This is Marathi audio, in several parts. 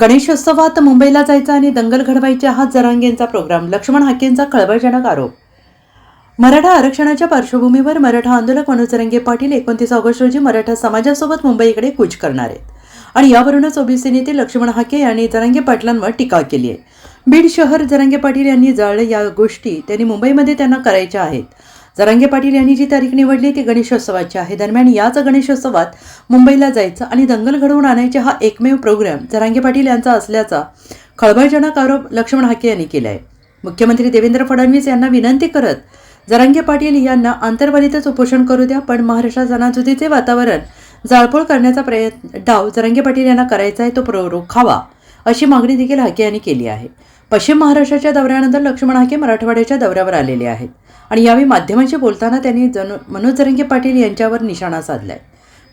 गणेशोत्सवात मुंबईला जायचा आणि दंगल घडवायचे हा जरांगेंचा प्रोग्राम. लक्ष्मण हाकेंचा खळबळजनक आरोप. मराठा आरक्षणाच्या पार्श्वभूमीवर मराठा आंदोलक मनोज जरांगे पाटील एकोणतीस ऑगस्ट रोजी मराठा समाजासोबत मुंबईकडे कूच करणार आहेत. आणि यावरूनच ओबीसी नेते लक्ष्मण हाके यांनी जरांगे पाटलांवर टीका केली आहे. बीड शहर जरांगे पाटील यांनी जाळलं या गोष्टी त्यांनी मुंबईमध्ये त्यांना करायच्या आहेत. जरांगे पाटील यांनी जी तारीख निवडली ती गणेशोत्सवाची आहे. दरम्यान याच गणेशोत्सवात मुंबईला जायचं आणि दंगल घडवून आणायचे हा एकमेव प्रोग्राम जरांगे पाटील यांचा असल्याचा खळबळजनक आरोप लक्ष्मण हाके यांनी केला आहे मुख्यमंत्री देवेंद्र फडणवीस यांना विनंती करत जरांगे पाटील यांना आंतरवालीतच उपोषण करू द्या पण महाराष्ट्रात जनाजुतीचे वातावरण जाळपोळ करण्याचा प्रयत्न डाव जरांगे पाटील यांना करायचा आहे तो प्रो रोखावा अशी मागणी देखील हाके यांनी केली आहे. पश्चिम महाराष्ट्राच्या दौऱ्यानंतर लक्ष्मण हाके मराठवाड्याच्या दौऱ्यावर आलेले आहेत. आणि यावेळी माध्यमांशी बोलताना त्यांनी जन मनोज जरंगे पाटील यांच्यावर निशाणा साधलाय.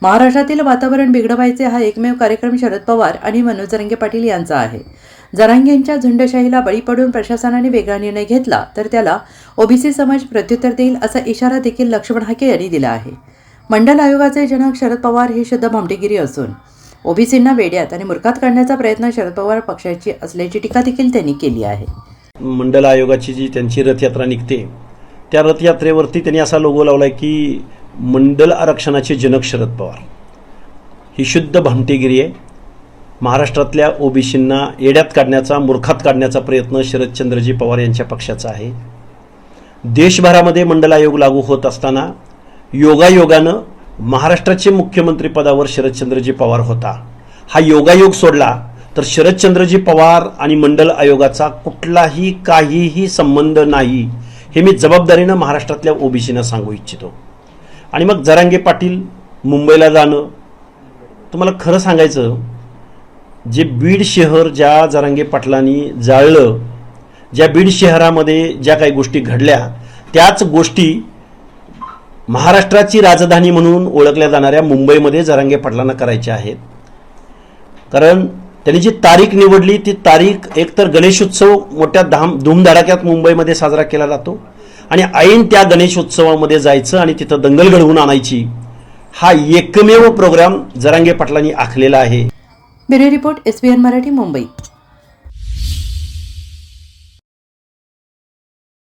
महाराष्ट्रातील वातावरण बिघडवायचे हा एकमेव कार्यक्रम शरद पवार आणि मनोज जरंगे पाटील यांचा आहे. जरांगेंच्या झुंडशाहीला बळी पडून प्रशासनाने वेगळा निर्णय घेतला तर त्याला ओबीसी समाज प्रत्युत्तर देईल असा इशारा देखील लक्ष्मण हाके यांनी दिला आहे. मंडल आयोगाचे जनक शरद पवार हे शुद्ध भामटेगिरी असून ओबीसींना वेड्यात आणि मूर्खात काढण्याचा प्रयत्न शरद पवार पक्षाची असल्याची टीका देखील त्यांनी केली आहे. मंडल आयोगाची जी त्यांची रथयात्रा निघते त्या रथयात्रेवरती त्यांनी असा लोगो लावला आहे की मंडल आरक्षणाचे जनक शरद पवार. ही शुद्ध भामटेगिरी आहे. महाराष्ट्रातल्या ओबीसींना येड्यात काढण्याचा मूर्खात काढण्याचा प्रयत्न शरदचंद्रजी पवार यांच्या पक्षाचा आहे. देशभरामध्ये मंडल आयोग लागू होत असताना योगायोगानं महाराष्ट्राचे मुख्यमंत्री पदावर शरदचंद्रजी पवार होता. हा योगायोग सोडला तर शरदचंद्रजी पवार आणि मंडल आयोगाचा कुठलाही काहीही संबंध नाही हे मी जबाबदारीनं महाराष्ट्रातल्या ओबीसीना सांगू इच्छितो. आणि मग जरांगे पाटील मुंबईला जाणं. तुम्हाला खरं सांगायचं जे बीड शहर ज्या जरांगे पाटलांनी जाळलं ज्या बीड शहरामध्ये ज्या काही गोष्टी घडल्या त्याच गोष्टी महाराष्ट्राची राजधानी म्हणून ओळखल्या जाणाऱ्या मुंबईमध्ये जरांगे पाटलांना करायच्या आहेत. कारण त्यांनी जी तारीख निवडली ती तारीख एकतर गणेशोत्सव मोठ्या धाम धूमधडाक्यात मुंबईमध्ये साजरा केला जातो आणि ऐन त्या गणेशोत्सवामध्ये जायचं आणि तिथं दंगल घडवून आणायची हा एकमेव प्रोग्राम जरांगे पाटलांनी आखलेला आहे. Bureau report SBN Marathi Mumbai.